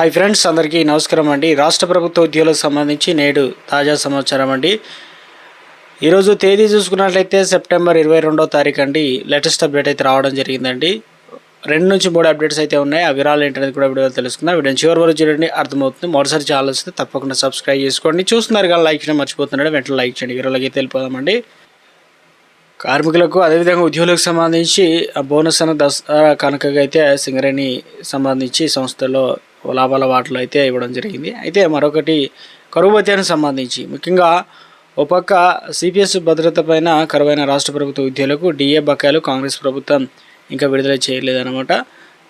Hi friends అందరికీ నమస్కారం అండి. రాష్ట్ర ప్రభుత్వ ఉద్యోగులకు సంబంధించి నేడు తాజా సమాచారం అండి. ఈరోజు తేదీ చూసుకున్నట్లయితే సెప్టెంబర్ ఇరవై రెండో తారీఖు అండి. లేటెస్ట్ అప్డేట్ అయితే రావడం జరిగిందండి. రెండు నుంచి మూడు అప్డేట్స్ అయితే ఉన్నాయి. ఆ వివరాలు ఏంటనేది కూడా వీడియో తెలుసుకుందాం. వీడియో చివరి వరకు చూడండి అర్థమవుతుంది. మరోసారి ఛానల్ వస్తే తప్పకుండా సబ్స్క్రైబ్ చేసుకోండి. చూస్తున్నారు కానీ లైక్ చేయడం మర్చిపోతున్నాడు వెంటనే లైక్ చేయండి. వీరలోకి అయితే వెళ్ళిపోదామండి కార్మికులకు అదేవిధంగా ఉద్యోగులకు సంబంధించి ఆ బోనస్ అన్న దసరా కనుకగా అయితే సింగరేణి సంబంధించి సంస్థలో లాభాల వాటలు అయితే ఇవ్వడం జరిగింది. అయితే మరొకటి కరువు భత్యానికి సంబంధించి. ముఖ్యంగా ఒక పక్క సిపిఎస్ భద్రత పైన కరువైన రాష్ట్ర ప్రభుత్వ ఉద్యోగులకు డిఏ బకాయిలు కాంగ్రెస్ ప్రభుత్వం ఇంకా విడుదల చేయలేదన్నమాట.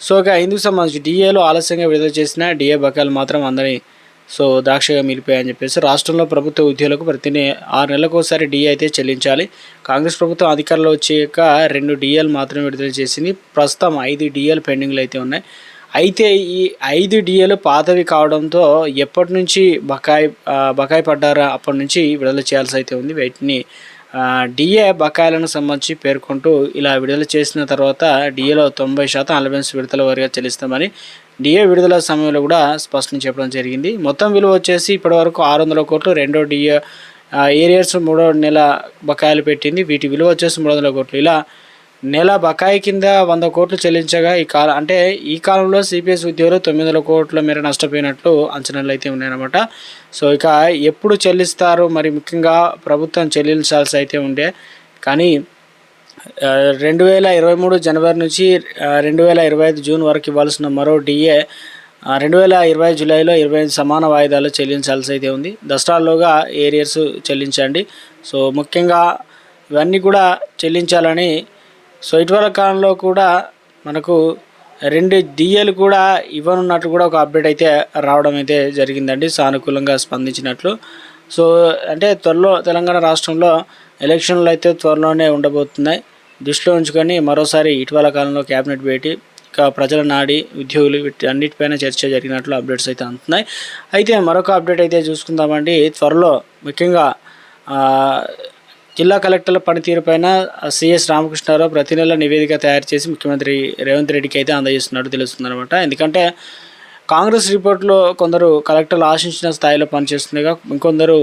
సో ఇక ఇందుకు సంబంధించి డిఏలో ఆలస్యంగా విడుదల చేసిన డిఏ బకాయిలు మాత్రం అందరి సో ద్రాక్షగా మిగిలిపోయాయని చెప్పేసి రాష్ట్రంలో ప్రభుత్వ ఉద్యోగులకు ప్రతి ఆరు నెలలకు ఒకసారి డిఏ అయితే చెల్లించాలి. కాంగ్రెస్ ప్రభుత్వం అధికారంలో వచ్చాక రెండు డిఏలు మాత్రమే విడుదల చేసింది. ప్రస్తుతం ఐదు డిఏలు పెండింగ్లు అయితే ఉన్నాయి. అయితే ఈ ఐదు డిఏలు పాతవి కావడంతో ఎప్పటి నుంచి బకాయి బకాయి పడ్డారా అప్పటి నుంచి విడుదల చేయాల్సి అయితే ఉంది. వీటిని డిఏ బకాయిలను సంబంధించి పేర్కొంటూ ఇలా విడుదల చేసిన తర్వాత డిఏలో తొంభై శాతం అలవెన్స్ విడుదల వారిగా చెల్లిస్తామని డిఏ విడుదల సమయంలో కూడా స్పష్టం చెప్పడం జరిగింది. మొత్తం విలువ వచ్చేసి ఇప్పటివరకు ఆరు వందల కోట్లు రెండో డిఏ ఏరియర్స్ మూడో నెల బకాయిలు పెట్టింది. వీటి విలువ వచ్చేసి మూడు వందల కోట్లు. ఇలా నెల బకాయి కింద వంద కోట్లు చెల్లించగా ఈ కాలం అంటే ఈ కాలంలో సిపిఎస్ ఉద్యోగులు తొమ్మిది వందల కోట్ల మేర నష్టపోయినట్లు అంచనాలు అయితే ఉన్నాయన్నమాట. సో ఇక ఎప్పుడు చెల్లిస్తారు? మరి ముఖ్యంగా ప్రభుత్వం చెల్లించాల్సి అయితే ఉండే. కానీ రెండు వేల ఇరవై మూడు జనవరి నుంచి రెండు వేల ఇరవై ఐదు జూన్ వరకు ఇవ్వాల్సిన మరో డిఏ రెండు వేల ఇరవై జూలైలో ఇరవై ఐదు సమాన వాయిదాలు చెల్లించాల్సి అయితే ఉంది. దసరాల్లోగా ఏరియర్స్ చెల్లించండి. సో ముఖ్యంగా ఇవన్నీ కూడా చెల్లించాలని సో ఇటీవల కాలంలో కూడా మనకు రెండు డిఏలు కూడా ఇవ్వనున్నట్టు కూడా ఒక అప్డేట్ అయితే రావడం అయితే జరిగిందండి. సానుకూలంగా స్పందించినట్లు. సో అంటే త్వరలో తెలంగాణ రాష్ట్రంలో ఎలక్షన్లు అయితే త్వరలోనే ఉండబోతున్నాయి. దృష్టిలో ఉంచుకొని మరోసారి ఇటీవల కాలంలో క్యాబినెట్ భేటీ ఇక ప్రజల నాడి ఉద్యోగులు వీటి అన్నిటిపైన చర్చ జరిగినట్లు అప్డేట్స్ అయితే అందుతున్నాయి. అయితే మరొక అప్డేట్ అయితే చూసుకుందామండి. త్వరలో ముఖ్యంగా జిల్లా కలెక్టర్ల పనితీరుపైన సిఎస్ రామకృష్ణారావు ప్రతి నెల నివేదిక తయారు చేసి ముఖ్యమంత్రి రేవంత్ రెడ్డికి అయితే అందజేస్తున్నట్టు తెలుస్తుందన్నమాట. ఎందుకంటే కాంగ్రెస్ రిపోర్ట్లో కొందరు కలెక్టర్లు ఆశించిన స్థాయిలో పనిచేస్తుండగా ఇంకొందరు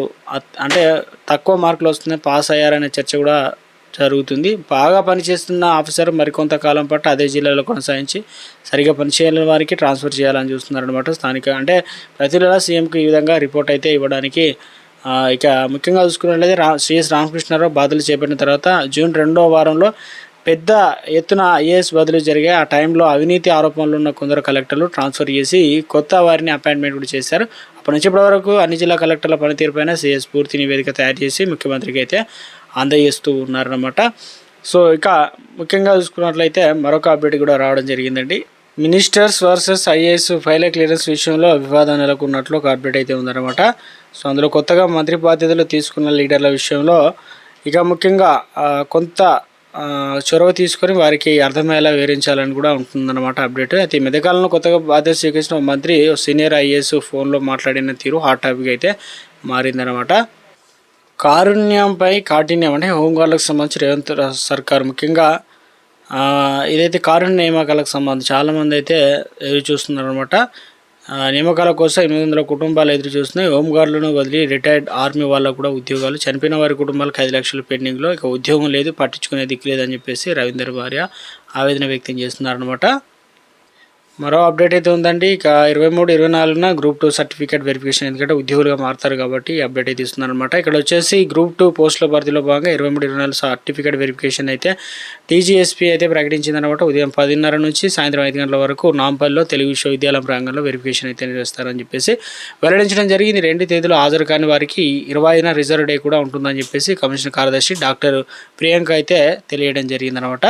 అంటే తక్కువ మార్కులు వస్తున్నాయి పాస్ అయ్యారనే చర్చ కూడా జరుగుతుంది. బాగా పనిచేస్తున్న ఆఫీసర్ మరికొంతకాలం పాటు అదే జిల్లాలో కొనసాగించి సరిగా పనిచేయని వారికి ట్రాన్స్ఫర్ చేయాలని చూస్తున్నారనమాట స్థానిక అంటే ప్రతి నెల సీఎంకి ఈ విధంగా రిపోర్ట్ అయితే ఇవ్వడానికి ఇక ముఖ్యంగా చూసుకున్నట్లయితే రా సిఎస్ రామకృష్ణారావు బాధలు చేపట్టిన తర్వాత జూన్ రెండో వారంలో పెద్ద ఎత్తున ఐఏఎస్ బదిలీ జరిగాయి. ఆ టైంలో అవినీతి ఆరోపణలు ఉన్న కొందరు కలెక్టర్లు ట్రాన్స్ఫర్ చేసి కొత్త వారిని అపాయింట్మెంట్ కూడా చేశారు. అప్పటి నుంచి ఇప్పటి వరకు అన్ని జిల్లా కలెక్టర్ల పనితీరుపైన సిఎస్ పూర్తి నివేదిక తయారు చేసి ముఖ్యమంత్రికి అయితే అందజేస్తూ ఉన్నారన్నమాట. సో ఇక ముఖ్యంగా చూసుకున్నట్లయితే మరొక అప్డేట్ కూడా రావడం జరిగిందండి. Ministers versus IAS file clearance విషయంలో వివాదం నెలకొన్నట్లు ఒక అప్డేట్ అయితే ఉందన్నమాట. సో అందులో కొత్తగా మంత్రి బాధ్యతలు తీసుకున్న లీడర్ల విషయంలో ఇక ముఖ్యంగా కొంత చొరవ తీసుకొని వారికి అర్థమయ్యేలా వివరించాలని కూడా ఉంటుందన్నమాట అప్డేట్. అయితే ఈ మధ్యకాలంలో కొత్తగా బాధ్యత స్వీకరించిన మంత్రి సీనియర్ ఐఏఎస్ ఫోన్లో మాట్లాడిన తీరు హాట్ టాపిక్ అయితే మారిందనమాట కారుణ్యంపై కాఠిన్యం అంటే హోంగార్డులకు సంబంధించి రేవంత్ సర్కార్ ముఖ్యంగా ఇదైతే కారుణ్య నియామకాలకు సంబంధించి చాలామంది అయితే ఎదురు చూస్తున్నారు అనమాట నియామకాల కోసం ఎనిమిది వందల కుటుంబాలు ఎదురు చూస్తున్నాయి. హోంగార్డులను వదిలి రిటైర్డ్ ఆర్మీ వాళ్ళకు కూడా ఉద్యోగాలు. చనిపోయిన వారి కుటుంబాలకు ఐదు లక్షల పెండింగ్లో ఇక ఉద్యోగం లేదు పట్టించుకునే దిక్కు లేదని చెప్పేసి రవీందర్ భార్య ఆవేదన వ్యక్తం చేస్తున్నారనమాట మరో అప్డేట్ అయితే ఉందండి. ఇక ఇరవై మూడు ఇరవై నాలుగున గ్రూప్ టూ సర్టిఫికేట్ వెరిఫికేషన్ ఎందుకంటే ఉద్యోగులుగా మారుతారు కాబట్టి అప్డేట్ అయితే ఇస్తున్నారనమాట ఇక్కడ వచ్చేసి గ్రూప్ టూ పోస్టుల భర్తీలో భాగంగా ఇరవై మూడు ఇరవై నాలుగు సర్టిఫికేట్ వెరిఫికేషన్ అయితే టీజీఎస్పీ అయితే ప్రకటించింది అనమాట ఉదయం పదిన్నర నుంచి సాయంత్రం ఐదు గంటల వరకు నాంపల్లిలో తెలుగు విశ్వవిద్యాలయం ప్రాంగణంలో వెరిఫికేషన్ అయితే నిర్వహిస్తారని చెప్పేసి వెల్లడించడం జరిగింది. రెండు తేదీలో హాజరు కాని వారికి ఇరవై ఐదున రిజర్వ్ డే కూడా ఉంటుందని చెప్పేసి కమిషన్ కార్యదర్శి డాక్టర్ ప్రియాంక అయితే తెలియడం జరిగిందనమాట